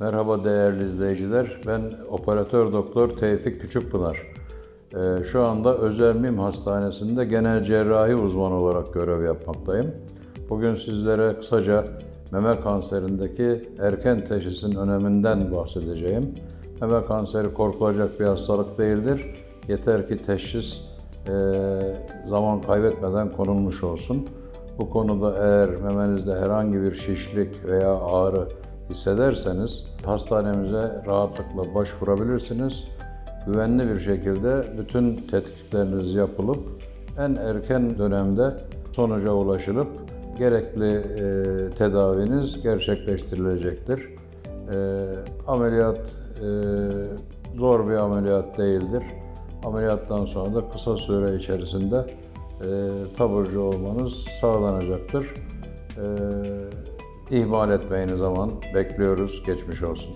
Merhaba değerli izleyiciler. Ben operatör doktor Tevfik Küçükpınar. Ee, Şu anda Özel Mim Hastanesi'nde genel cerrahi uzmanı olarak görev yapmaktayım. Bugün sizlere kısaca meme kanserindeki erken teşhisin öneminden bahsedeceğim. Meme kanseri korkulacak bir hastalık değildir. Yeter ki teşhis e, zaman kaybetmeden konulmuş olsun. Bu konuda eğer memenizde herhangi bir şişlik veya ağrı hissederseniz hastanemize rahatlıkla başvurabilirsiniz. Güvenli bir şekilde bütün tetkikleriniz yapılıp en erken dönemde sonuca ulaşılıp gerekli e, tedaviniz gerçekleştirilecektir. E, ameliyat e, zor bir ameliyat değildir. Ameliyattan sonra da kısa süre içerisinde e, taburcu olmanız sağlanacaktır. E, ihmal etmeyin zaman bekliyoruz. Geçmiş olsun.